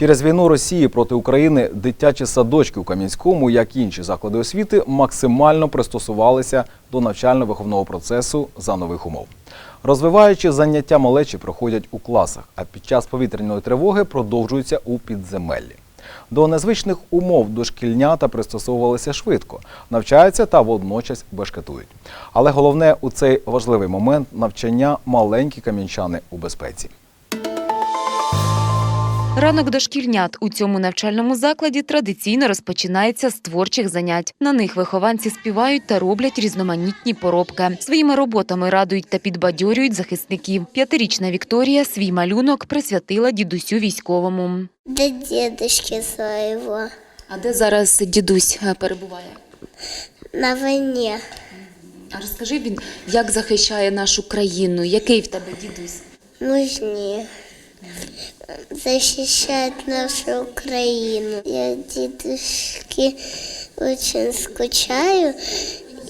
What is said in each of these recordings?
Через війну Росії проти України дитячі садочки у Кам'янському, як і інші заклади освіти, максимально пристосувалися до навчально-виховного процесу за нових умов. Розвиваючи заняття малечі проходять у класах, а під час повітряної тривоги продовжуються у підземеллі. До незвичних умов дошкільнята пристосовувалися швидко, навчаються та водночас бешкетують. Але головне у цей важливий момент навчання маленькі кам'янчани у безпеці. Ранок дошкільнят у цьому навчальному закладі традиційно розпочинається з творчих занять. На них вихованці співають та роблять різноманітні поробки. Своїми роботами радують та підбадьорюють захисників. П'ятирічна Вікторія свій малюнок присвятила дідусю військовому. До дедушки своего А де зараз дідусь е, перебуває? на войне. А розкажи він, як захищає нашу країну? Який в тебе дідусь? Нужнее защищать нашу Украину. Я дедушки очень скучаю,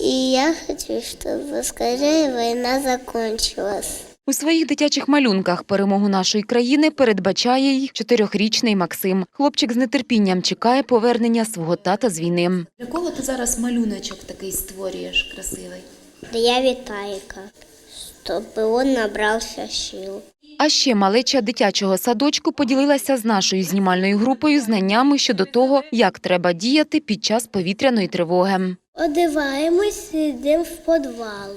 и я хочу, чтобы скорее война закончилась. У своїх дитячих малюнках перемогу нашої країни передбачає й чотирьохрічний Максим. Хлопчик з нетерпінням чекає повернення свого тата з війни. Для кого ти зараз малюночок такий створюєш красивий? Для Виталика, чтобы он набрался сил. А ще малеча дитячого садочку поділилася з нашою знімальною групою знаннями щодо того, як треба діяти під час повітряної тривоги. Одиваємось, і йдемо в підвал.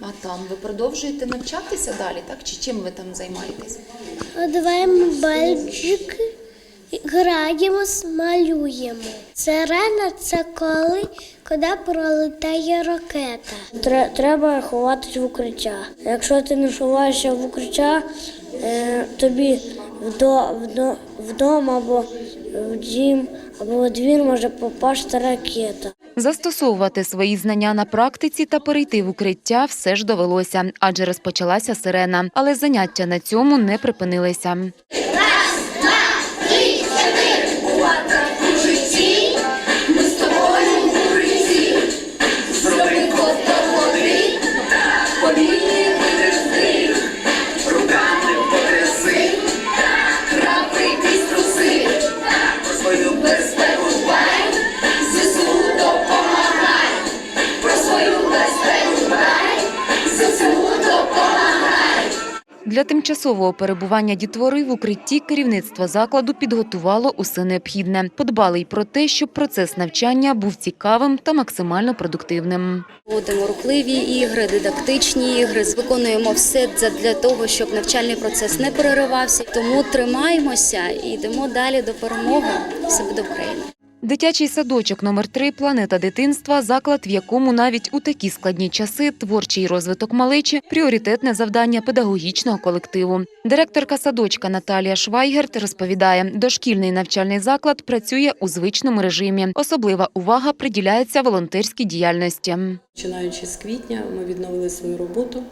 А там ви продовжуєте навчатися далі, так? Чи чим ви там займаєтесь? Одиваємо бальчики, граємо, малюємо. Сирена це коли, коли пролетає ракета. Треба ховатися в укриття. Якщо ти не ховаєшся в укриття, е, тобі вдома або в дім, або в двір може попасти ракета. Застосовувати свої знання на практиці та перейти в укриття все ж довелося, адже розпочалася сирена. Але заняття на цьому не припинилися. Для тимчасового перебування дітвори в укритті керівництво закладу підготувало усе необхідне. Подбали й про те, щоб процес навчання був цікавим та максимально продуктивним. Проводимо рухливі ігри, дидактичні ігри. Виконуємо все для того, щоб навчальний процес не переривався. Тому тримаємося і йдемо далі до перемоги. Все буде Україна. Дитячий садочок номер 3 Планета дитинства заклад, в якому навіть у такі складні часи творчий розвиток малечі пріоритетне завдання педагогічного колективу. Директорка садочка Наталія Швайгерт розповідає, дошкільний навчальний заклад працює у звичному режимі. Особлива увага приділяється волонтерській діяльності. Починаючи з квітня, ми відновили свою роботу.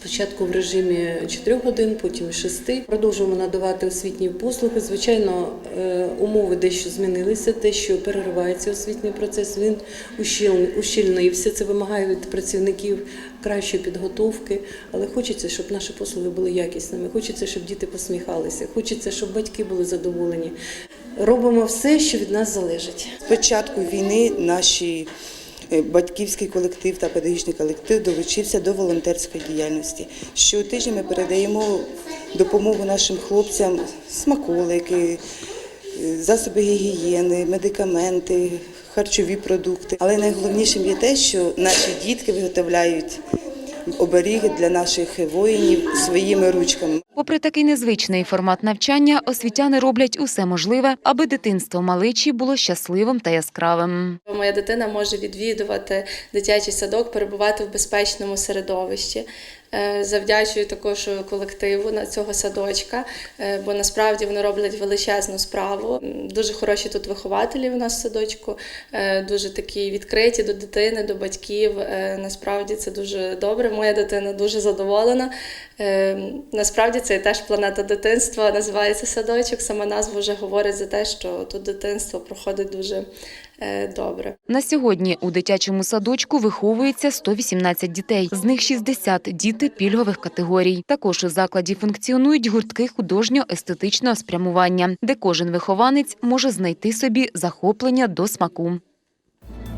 Спочатку в режимі 4 годин, потім 6. Продовжуємо надавати освітні послуги. Звичайно, е, умови дещо змінилися, те, що переривається освітній процес, він ущільн- ущільнився. Це вимагає від працівників кращої підготовки. Але хочеться, щоб наші послуги були якісними. Хочеться, щоб діти посміхалися. Хочеться, щоб батьки були задоволені. Робимо все, що від нас залежить. З початку війни наші батьківський колектив та педагогічний колектив долучився до волонтерської діяльності. Щотижня ми передаємо допомогу нашим хлопцям, смаколики, е, засоби гігієни, медикаменти, харчові продукти. Але найголовнішим є те, що наші дітки виготовляють оберіги для наших воїнів своїми ручками. Попри такий незвичний формат навчання, освітяни роблять усе можливе, аби дитинство маличі було щасливим та яскравим. Моя дитина може відвідувати дитячий садок, перебувати в безпечному середовищі. Е, Завдячую також колективу на цього садочка, е, бо насправді вони роблять величезну справу. Дуже хороші тут вихователі у нас в садочку, е, дуже такі відкриті до дитини, до батьків. Насправді це дуже добре. Моя дитина дуже задоволена. Насправді це теж планета дитинства, називається садочок. Сама назва вже говорить за те, що тут дитинство проходить дуже добре. На сьогодні у дитячому садочку виховується 118 дітей, з них 60 – діти пільгових категорій. Також у закладі функціонують гуртки художньо-естетичного спрямування, де кожен вихованець може знайти собі захоплення до смаку.